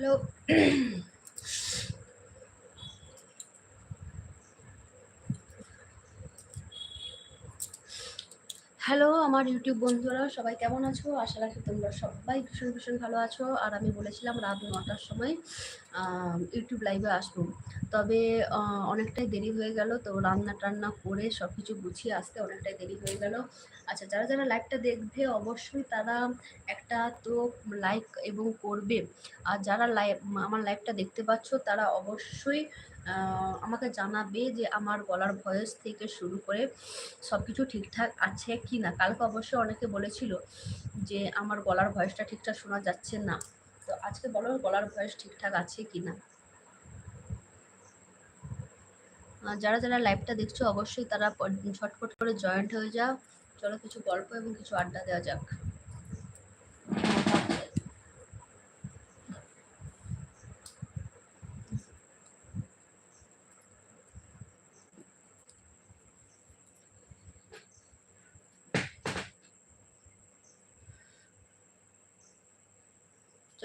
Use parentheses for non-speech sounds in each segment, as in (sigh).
Hello (clears throat) hello আমার YouTube বন্ধুরা সবাই কেমন আছো? আশা রাখি তোমরা সবাই ভীষণ ভীষণ ভালো আছো। আর আমি বলেছিলাম রাত নটার সময় ইউটিউব লাইভে আসব। তবে অনেকটাই দেরি হয়ে গেল, তো রান্না টান্না করে সব কিছু গুছিয়ে আসতে অনেকটাই দেরি হয়ে গেল। আচ্ছা যারা যারা লাইভটা দেখবে, অবশ্যই তারা একটা তো লাইক এবং করবে। আর যারা লাইভ আমার লাইভটা দেখতে পাচ্ছ, তারা অবশ্যই আমাকে জানাবে যে আমার গলার ভয়েস থেকে শুরু করে সব কিছু ঠিকঠাক আছে কি না। কালকে অবশ্যই অনেকে বলেছিল যে আমার গলার ভয়েসটা ঠিকঠাক শোনা যাচ্ছে না। তো আজকে বলো গলার ভয়েস ঠিকঠাক আছে কি না? যারা যারা লাইভটা দেখছ, অবশ্যই তারা ছটফট করে জয়েন্ট হয়ে যাও। চলো কিছু গল্প এবং কিছু আড্ডা দেওয়া যাক।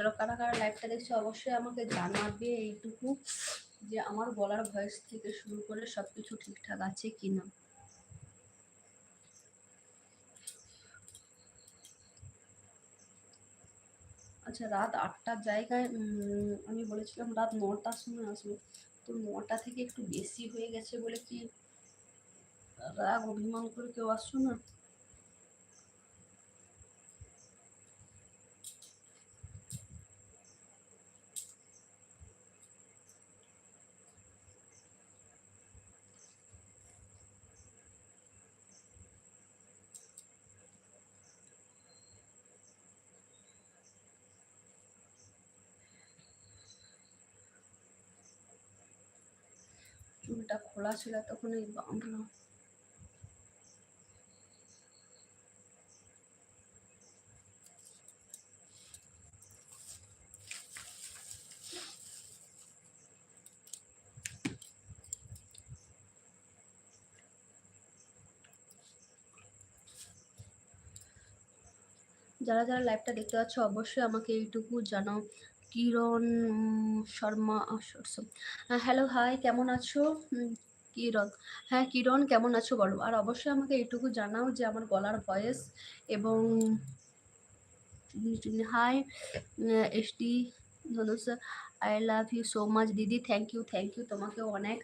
চলো, কারা কারা লাইভটা দেখছ, অবশ্যই আমাকে জানাবে এইটুকু যে আমার গলার ভয়েস থেকে শুরু করে সব কিছু ঠিকঠাক আছে কি না আচ্ছা রাত আটটার জায়গায় আমি বলেছিলাম রাত নটার সময় আসবে। তো নটা থেকে একটু বেশি হয়ে গেছে বলে কি রাগ, অভিমান করে কেউ আসছো না? খোলা ছিল তখন এই বাঁধলাম যারা যারা লাইভটা দেখতে পাচ্ছ অবশ্যই আমাকে এইটুকু জানাও। কিরণ শর্মা হ্যালো হাই কেমন আছো? কিরণ। হ্যাঁ কিরণ, কেমন আছো বলো? আর অবশ্যই আমাকে এইটুকু জানাও যে আমার গলার ভয়েস এবং hi Dhanush I love you so much দিদি থ্যাংক ইউ থ্যাংক ইউ তোমাকে অনেক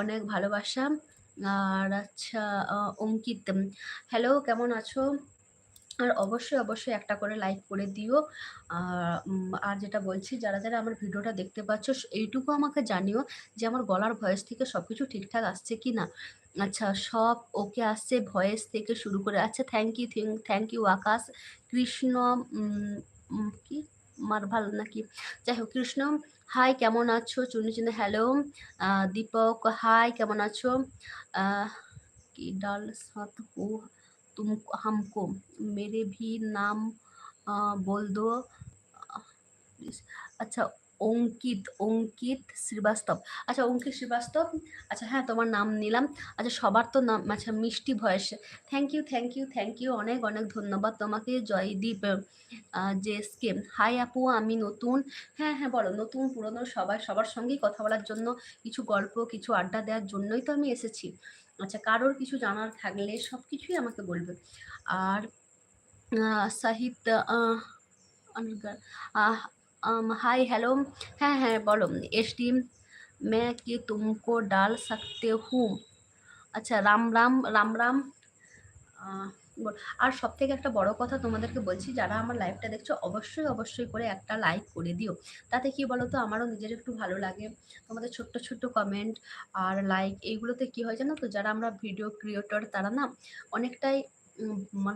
অনেক ভালোবাসা। আর আচ্ছা অঙ্কিত হ্যালো কেমন আছো? আর অবশ্যই অবশ্যই একটা করে লাইক করে দিও। আর যেটা বলছি, যারা যারা আমার ভিডিওটা দেখতে পাচ্ছ এইটুকু আমাকে জানিও যে আমার গলার ভয়েস থেকে সব কিছু ঠিকঠাক আসছে কি না। আচ্ছা সব ওকে আসছে ভয়েস থেকে শুরু করে আচ্ছা thank you thank you Akash, Krishna কি? মারভাল নাকি? যাই হোক, কৃষ্ণ হাই কেমন আছো? চুনি চুনি হ্যালো দীপক হাই কেমন আছো? কি ডাল সাত तुम हमको मेरे भी नाम बोल दो আচ্ছা অঙ্কিত অঙ্কিত শ্রীবাস্তব আচ্ছা অঙ্কিত শ্রীবাস্তব আচ্ছা হ্যাঁ তোমার নাম নিলাম আচ্ছা সবার তো নাম আচ্ছা মিষ্টি voice thank you thank you thank you অনেক অনেক ধন্যবাদ তোমাকে জয়দীপ যে স্কেম হাই আপু আমি নতুন হ্যাঁ হ্যাঁ বলো নতুন পুরনো সবাই সবার সঙ্গেই কথা বলার জন্য কিছু গল্প কিছু আড্ডা দেওয়ার জন্যই তো আমি এসেছি আচ্ছা কারোর কিছু জানার থাকলে সব কিছুই আমাকে বলবে আর সাহিত্য হাই হ্যালো হ্যাঁ হ্যাঁ বলো এসডি मैं कि तुमको डाल सकते हूँ আচ্ছা রাম রাম রাম রাম আর সব থেকে একটা বড় কথা তোমাদেরকে বলছি, যারা আমার লাইভটা দেখছ, অবশ্যই অবশ্যই করে একটা লাইক করে দিও। তাতে কি বলো তো আমারও নিজের একটু ভালো লাগে। তোমাদের ছোট্ট ছোট্ট কমেন্ট আর লাইক এইগুলোতে কি হয় জানো তো, যারা আমরা ভিডিও ক্রিয়েটর তারা না অনেকটাই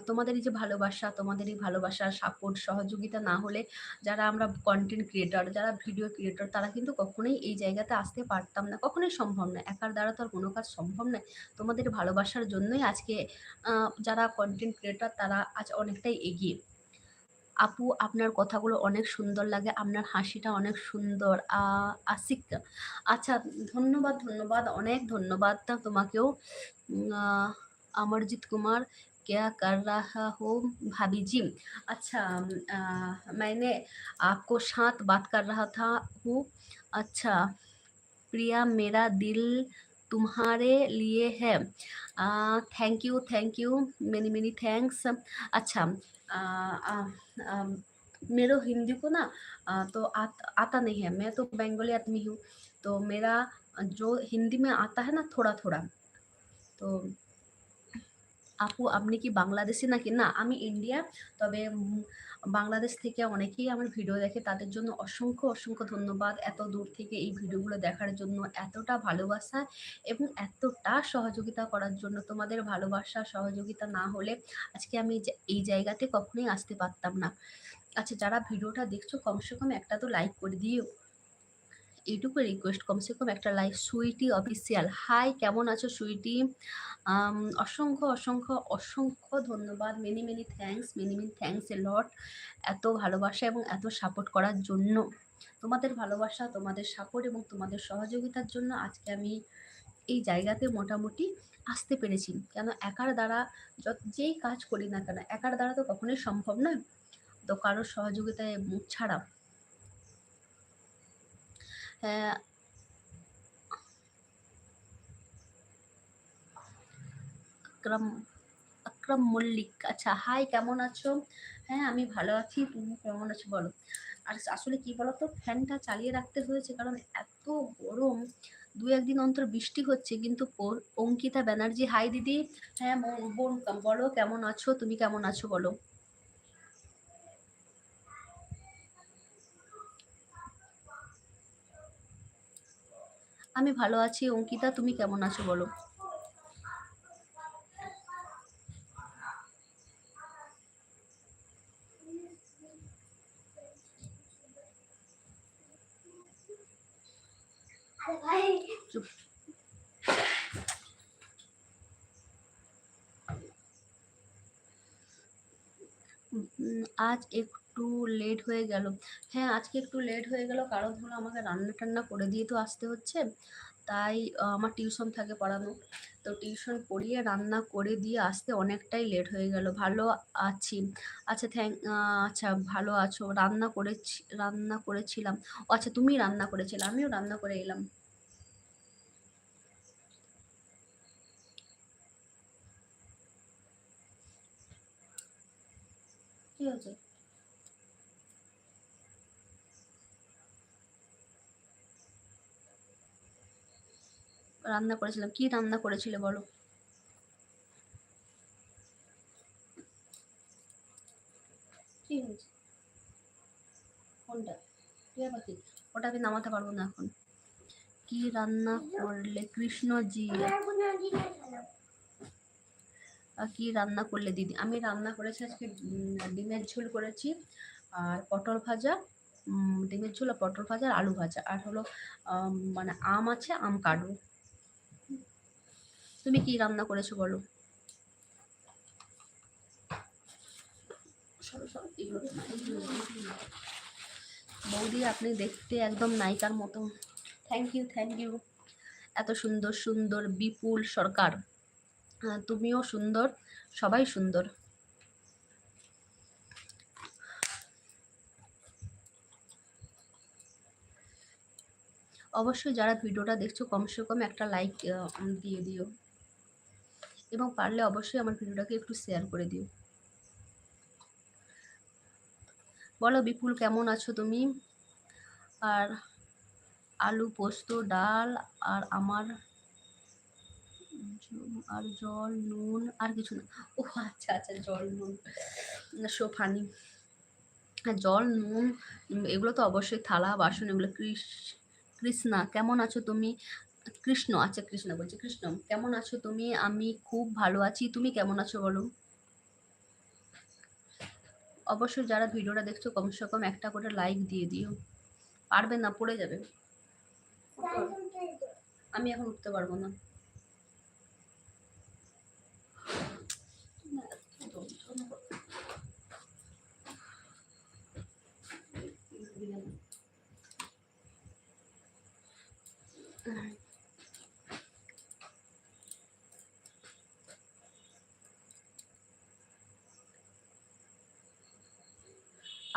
তোমাদের এই যে ভালোবাসা তোমাদের এই ভালোবাসা সাপোর্ট সহযোগিতা না হলে যারা আমরা কন্টেন্ট ক্রিয়েটর যারা ভিডিও ক্রিয়েটর তারা কিন্তু কখনোই এই জায়গাতে আসতে পারতাম না। কখনোই সম্ভব নয়। একার দ্বারা তো আর কোনো কাজ সম্ভব নয়। তোমাদের ভালোবাসার জন্যই আজকে যারা কন্টেন্ট ক্রিয়েটর তারা আজ অনেকটাই এগিয়ে। আপু, আপনার কথাগুলো অনেক সুন্দর লাগে। আপনার হাসিটা অনেক সুন্দর। আশিক আচ্ছা ধন্যবাদ ধন্যবাদ, অনেক ধন্যবাদ তোমাকেও। অমরজিৎ কুমার क्या कर रहा हो भाभी जी? अच्छा आ, मैंने आपको साथ बात कर रहा था हूँ। अच्छा प्रिया मेरा दिल तुम्हारे लिए है। Thank you thank you many many thanks अच्छा आ, आ, आ, मेरे हिंदी को ना आ, तो आ, आता नहीं है। मैं तो बंगाली आदमी हूँ तो मेरा जो हिंदी में आता है ना थोड़ा थोड़ा তো আপু, আপনি কি বাংলাদেশি নাকি? না, আমি ইন্ডিয়া। তবে বাংলাদেশ থেকে অনেকেই আমার ভিডিও দেখে। তাদের জন্য অসংখ্য অসংখ্য ধন্যবাদ এত দূর থেকে এই ভিডিওগুলো দেখার জন্য। এতটা ভালোবাসা এবং এতটা সহযোগিতা করার জন্য। তোমাদের ভালোবাসা, সহযোগিতা না হলে আজকে আমি এই জায়গাতে কখনোই আসতে পারতাম না। আচ্ছা যারা ভিডিওটা দেখছ, কমসে কম একটা তো লাইক করে দিও। এইটুকু রিকোয়েস্ট কমসে কম একটা লাইক সুইটি অফিসিয়াল হাই কেমন আছো সুইটি? অসংখ্য অসংখ্য অসংখ্য ধন্যবাদ। Many many thanks many many thanks a lot এত ভালোবাসা এবং এত সাপোর্ট করার জন্য। তোমাদের ভালোবাসা, তোমাদের সাপোর্ট এবং তোমাদের সহযোগিতার জন্য আজকে আমি এই জায়গাতে মোটামুটি আসতে পেরেছি। কেন একার দ্বারা যত যেই কাজ করি না কেন, একার দ্বারা তো কখনোই সম্ভব নয়। তো কারোর সহযোগিতায় ছাড়া আকরাম আকরাম মল্লিক আচ্ছা হাই কেমন আছো? হ্যাঁ আমি ভালো আছি, তুমি কেমন আছো বলো? আর আসলে কি বলতো, ফ্যানটা চালিয়ে রাখতে হয়েছে কারণ এত গরম, দু একদিন অন্তর বৃষ্টি হচ্ছে, কিন্তু অঙ্কিতা ব্যানার্জি হাই দিদি। হ্যাঁ বোন, বলো, কেমন আছো? তুমি কেমন আছো বলো? আমি ভালো আছি অঙ্কিতা তুমি কেমন আছো বলো? আজ একটু লেট হয়ে গেল। হ্যাঁ আজকে একটু লেট হয়ে গেল কারণ হলো আমাকে রান্না টান্না করে দিয়ে তো আসতে হচ্ছে। তাই আমার টিউশন থাকে পড়ানো। তো টিউশন পড়িয়ে রান্না করে দিয়ে আসতে অনেকটাই লেট হয়ে গেল। ভালো আছি। আচ্ছা থ্যাংক আচ্ছা ভালো আছো। রান্না করেছি, রান্না করেছিলাম। আচ্ছা তুমি রান্না করেছিলে। আমিও রান্না করে এলাম। কি হয়েছে? রান্না করেছিলাম। কি রান্না করেছিলে বলো? কি হয়েছে? ওটা আমি নামাতে পারব না এখন। কি রান্না করলে? কৃষ্ণজি। কি রান্না করলে দিদি? আমি রান্না করেছি আজকে ডিমের ঝোল করেছি আর পটল ভাজা ডিমের ঝোল আর পটল ভাজা আর আলু ভাজা। আর হলো মানে আম আছে, আম কাটবো তুমি কি রান্না করেছ বলো। বৌদি আপনি দেখতে একদম নায়িকার মতো। থ্যাংক ইউ থ্যাংক ইউ এত সুন্দর সুন্দর বিপুল সরকার। তুমিও সুন্দর সবাই সুন্দর। অবশ্যই যারা ভিডিওটা দেখছ কমসে কম একটা লাইক দিয়ে দিও। এবং পারলে অবশ্যই আমার ভিডিওটাকে একটু শেয়ার করে দিও। বলো বিপুল, কেমন আছো তুমি? আর আলু পোস্ত, ডাল, আর আমার আর জল, নুন, আর কিছু না। ও আচ্ছা আচ্ছা জল, নুন। So funny. জল, নুন, এগুলো তো অবশ্যই থালা, বাসন, এগুলো কৃষ, কৃষ্ণা, কেমন আছো তুমি? কৃষ্ণ আচ্ছা কৃষ্ণ বলছি, কৃষ্ণ, কেমন আছো তুমি? আমি খুব ভালো আছি, তুমি কেমন আছো বলো? অবশ্যই যারা ভিডিওটা দেখছ, কমসে কম একটা করে লাইক দিয়ে দিও। পারবে না, পড়ে যাবে। আমি এখন উঠতে পারব না।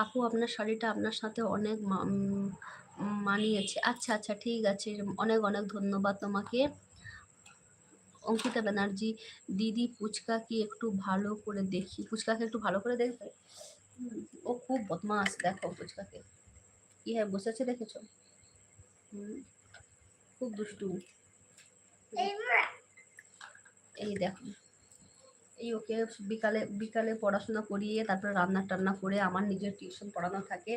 আপু, আপনার শাড়িটা আপনার সাথে অনেক মানিয়েছে। আচ্ছা আচ্ছা ঠিক আছে। অনেক অনেক ধন্যবাদ তোমাকে। অঙ্কিতা ব্যানার্জি, দিদি পুচকাকে একটু ভালো করে দেখি। পুচকাকে একটু ভালো করে দেখবে? ও খুব বদমাস দেখো পুচকাকে। কি হয় বসেছে দেখেছ? খুব দুষ্টু। এই দেখো। এই ওকে বিকালে বিকালে পড়াশোনা করিয়ে তারপরে রান্না টান্না করে আমার নিজের টিউশন পড়ানো থাকে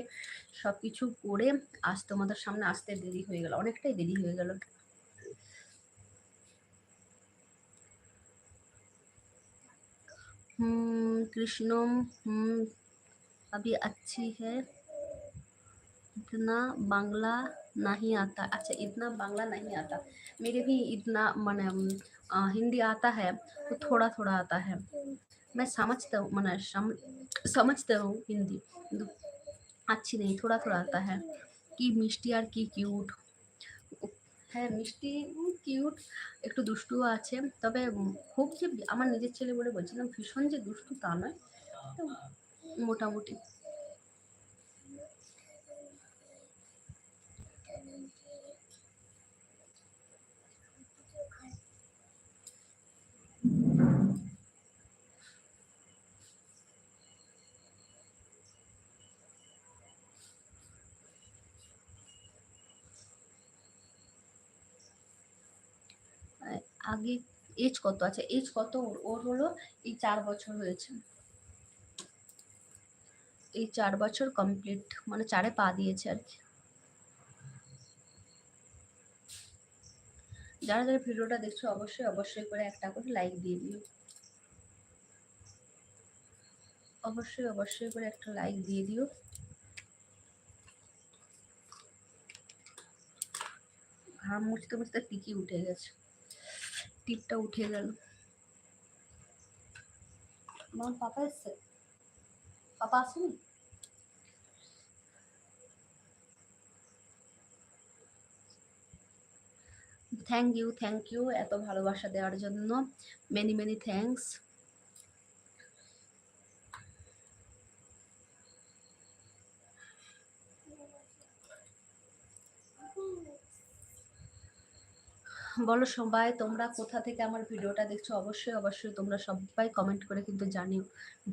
সব কিছু করে আজ তোমাদের সামনে আসতে দেরি হয়ে গেল অনেকটাই দেরি হয়ে গেল हम्म कृष्णम हम्म अभी अच्छी है इतना बांग्ला नहीं आता अच्छा इतना बांग्ला नहीं आता मेरे भी इतना माने अम, अ, हिंदी आता है तो थोड़ा थोड़ा आता है मैं समझता हूँ माने सम, समझता हूँ हिंदी কিন্তু अच्छी नहीं थोड़ा थोड़ा आता है কি মিষ্টি আর কি কিউট হ্যাঁ মিষ্টি কিউট একটু দুষ্টুও আছে তবে উম খুব যে আমার নিজের ছেলে বলে বলছিলাম ভীষণ যে দুষ্টু তা নয় তো মোটামুটি আগে এজ কত আছে? এজ কত? ওর ওর হলো এই চার বছর হয়েছে। এই চার বছর কমপ্লিট মানে চারে পা দিয়েছে আর কি। যারা যারা ভিডিওটা দেখছ, অবশ্যই অবশ্যই করে একটা করে লাইক দিয়ে দিও। অবশ্যই অবশ্যই করে একটা লাইক দিয়ে দিও। ঘাম মুছতে মুছতে টিকি উঠে গেছে। টিপটা উঠে গেল। আমার পাপা এসছে? পাপা আসেনি? থ্যাংক ইউ থ্যাংক ইউ এত ভালোবাসা দেওয়ার জন্য। মেনি মেনি থ্যাঙ্কস বলো সবাই, তোমরা কোথা থেকে আমার ভিডিওটা দেখছ? অবশ্যই অবশ্যই তোমরা সবাই কমেন্ট করে কিন্তু জানিও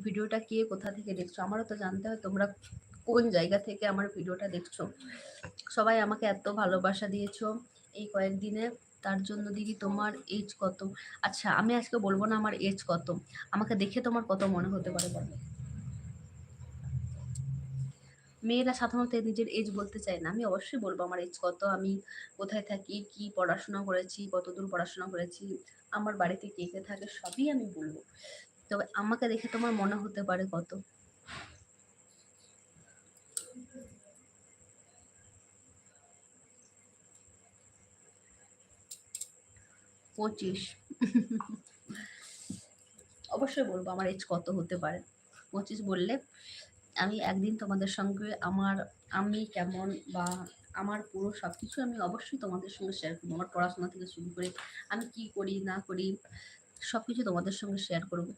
ভিডিওটা কে কোথা থেকে দেখছ? আমারও তো জানতে হয় তোমরা কোন জায়গা থেকে আমার ভিডিওটা দেখছ? সবাই আমাকে এত ভালোবাসা দিয়েছ এই কয়েকদিনে, তার জন্য দিদি তোমার এজ কত। আচ্ছা আমি আজকে বলব না আমার এজ কত। আমাকে দেখে তোমার কত মনে হতে পারে বলো? মেয়েরা সাধারণত নিজের এজ বলতে চায় না। আমি অবশ্যই বলব আমার এজ কত, আমি কোথায় থাকি, কি পড়াশোনা করেছি, কতদূর পড়াশোনা করেছি, আমার বাড়িতে কে কে থাকে সবই আমি বলব। তবে আমাকে দেখে তোমার মনে হতে পারে কত। পঁচিশ। অবশ্যই বলব আমার এজ কত হতে পারে। পঁচিশ বললে আমি একদিন তোমাদের সঙ্গে আমার আমি কেমন বা আমার পুরো সব কিছু আমি অবশ্যই তোমাদের সঙ্গে শেয়ার করব। আমার পড়াশোনা থেকে শুরু করে আমি কি করি, না করি সব কিছু তোমাদের সঙ্গে শেয়ার করব।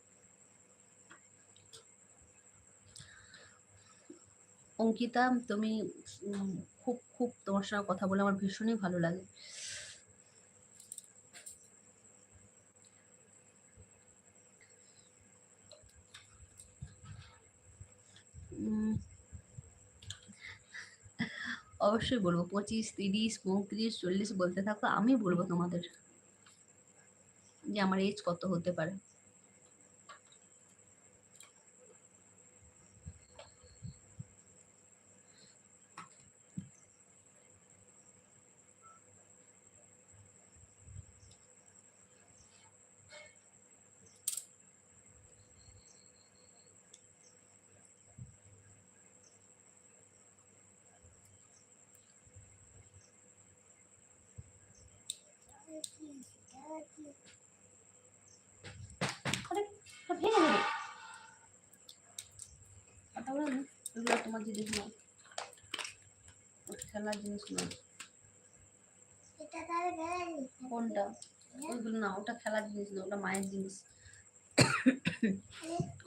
অঙ্কিতা, তুমি খুব খুব তোমার সঙ্গে কথা বলে আমার ভীষণই ভালো লাগে। অবশ্যই বলব, পঁচিশ, তিরিশ, পঁয়ত্রিশ, চল্লিশ বলতে থাকো আমি বলব তোমাদের যে আমার এজ কত হতে পারে।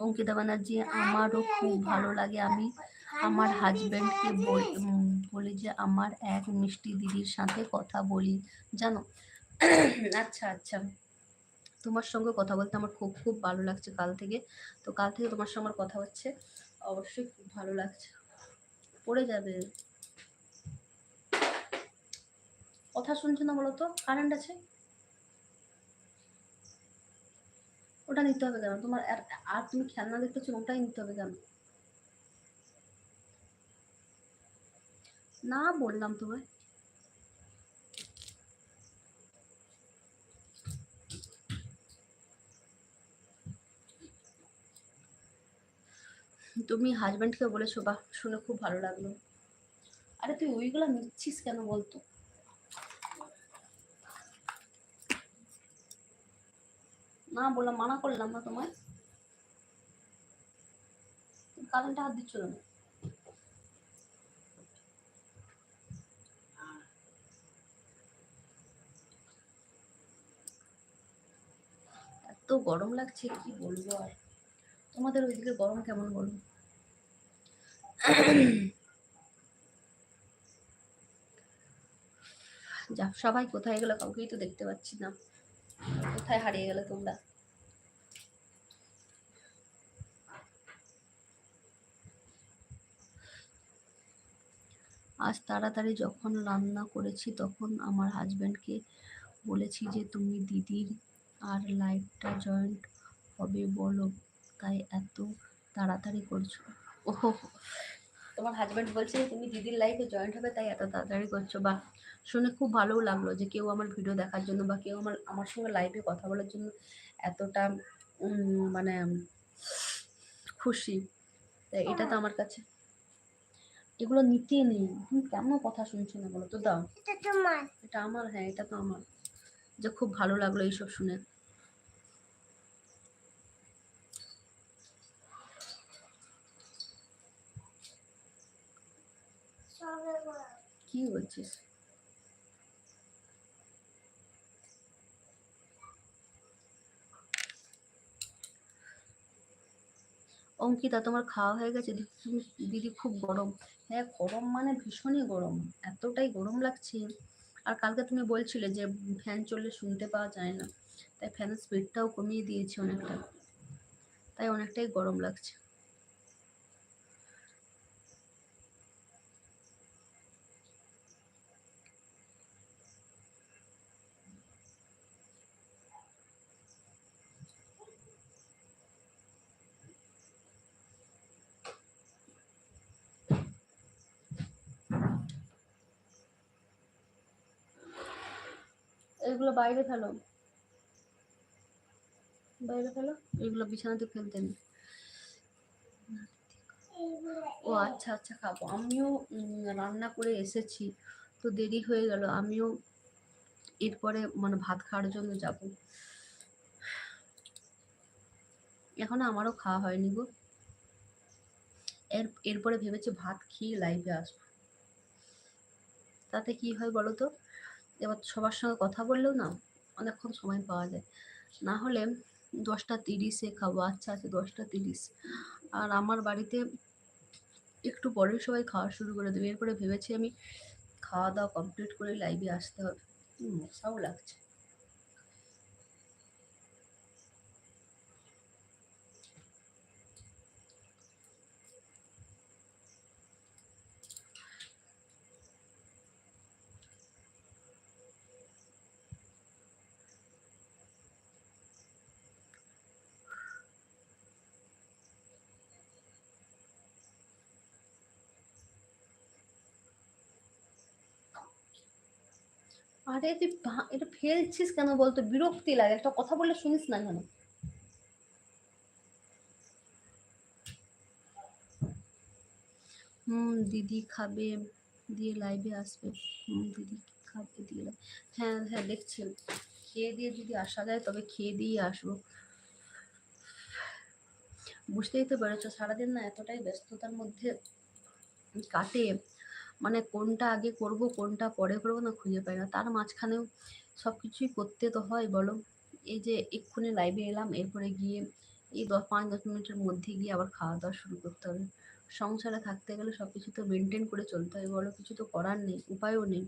অঙ্কিতা ব্যানার্জি, আমারও খুব ভালো লাগে। আমি আমার হাজবেন্ডকে বলি যে, আমার এক মিষ্টি দিদির সাথে কথা বলি। জানো? আচ্ছা আচ্ছা। তোমার সঙ্গে কথা বলতে আমার খুব খুব ভালো লাগছে কাল থেকে। তো কাল থেকে তোমার সঙ্গে আমার কথা হচ্ছে। অবশ্যই খুব ভালো লাগছে। পড়ে যাবে। কথা শুনছো না বলো তো? কারেন্ট আছে? ওটা নিতে হবে কেন? তোমার আর তুমি খেলনা দেখতেছো, ওটাই নিতে হবে কেন? না বললাম তোমায়। তুমি হাজব্যান্ডকে বলেছ, বাহ, শুনে খুব ভালো লাগল। আরে, তুই ওইগুলো নিচ্ছিস কেন বলতো? না বললাম, মানা করলাম না তোমায়। কারেন্টে হাত দিচ্ছ না এত গরম লাগছে, কি বলব আর? তোমাদের ওইদিকে গরম কেমন বলো? যা, সবাই কোথায় গেলো কাউকেই তো দেখতে পাচ্ছি না। কোথায় হারিয়ে গেলে তোমরা? আজ তাড়াতাড়ি যখন রান্না করেছি, তখন আমার হাজব্যান্ডকে বলেছি যে, তুমি দিদির আর লাইফটা জয়েন্ট হবে বলো। তাই এত তাড়াতাড়ি করছ। তোমার হাজব্যান্ড বলছে তুমি দিদির লাইফে জয়েন্ট হবে তাই এত তাড়াতাড়ি করছ। বা শুনে খুব ভালোও লাগল যে কেউ আমার ভিডিও দেখার জন্য বা কেউ আমার আমার সঙ্গে লাইভে কথা বলার জন্য এতটা মানে খুশি। তাই এটা তো আমার কাছে। এগুলো নিতে নেই। তুমি কেমন কথা শুনছো না বলো তো? দাও। এটা আমার হ্যাঁ এটা তো আমার। যে খুব ভালো লাগল এইসব শুনে। কি বলছিস? অঙ্কিতা, তোমার খাওয়া হয়ে গেছে? দিদি খুব গরম। হ্যাঁ গরম মানে ভীষণই গরম। এতটাই গরম লাগছে। আর কালকে তুমি বলছিলে যে ফ্যান চললে শুনতে পাওয়া যায় না। তাই ফ্যানের স্পিডটাও কমিয়ে দিয়েছি অনেকটা। তাই অনেকটাই গরম লাগছে। এগুলো বাইরে ফেলো। বাইরে ফেলো। এগুলো বিছানাতে ফেলতে নেই ও আচ্ছা আচ্ছা খাব। আমিও রান্না করে এসেছি। তো দেরি হয়ে গেল। আমিও এরপরে মানে ভাত খাওয়ার জন্য যাব। এখন আমারও খাওয়া হয়নি গো। এর, এরপরে ভেবেছি ভাত খেয়ে লাইভে আসব। তাতে কি হয় বলো তো? এবার সবার সঙ্গে কথা বললেও না অনেকক্ষণ সময় পাওয়া যায়। না হলে দশটা তিরিশে খাব আচ্ছা আছে দশটা তিরিশ। আর আমার বাড়িতে একটু পরে সবাই খাওয়া শুরু করে দেবে। এরপরে ভেবেছি আমি খাওয়া দাওয়া কমপ্লিট করে লাইভে আসতে হবে। মশাও লাগছে। আরে তুই এটা ফেলছিস কেন বলতো? বিরক্তি লাগে। একটা কথা বললে শুনিস না কেন? হুম, দিদি খাবে, দিয়ে লাইভে আসবে। হুম, দিদি খাবে, দিয়ে হ্যাঁ হ্যাঁ দেখছি। খেয়ে দিয়ে যদি আসা যায়, তবে খেয়ে দিয়ে আসব। বুঝতেই তো পেরেছ, সারাদিন না এতটাই ব্যস্ততার মধ্যে কাটে। মানে কোনটা আগে করব, কোনটা পরে করব না খুঁজে পাই না। তার মাঝখানেও সব কিছুই করতে তো হয়, বলো? এই যে এক্ষুনি লাইভে এলাম, এরপরে গিয়ে এই দশ, পাঁচ, দশ মিনিটের মধ্যে গিয়ে আবার খাওয়া দাওয়া শুরু করতে হবে। সংসারে থাকতে গেলে সব কিছু তো মেনটেন করে চলতে হয়, বলো? কিছু তো করার নেই, উপায়ও নেই।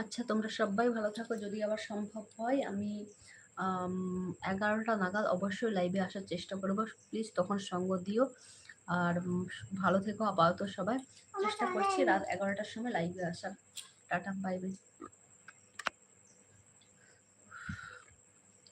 আচ্ছা তোমরা সবাই ভালো থাকো, যদি আবার সম্ভব হয়, আমি এগারোটা নাগাদ অবশ্যই লাইভে আসার চেষ্টা করব। প্লিজ তখন সঙ্গ দিও। আর ভালো থেকো আপাতত সবাই। চেষ্টা করছি রাত এগারোটার সময় লাইভে আসার। Tata bye bye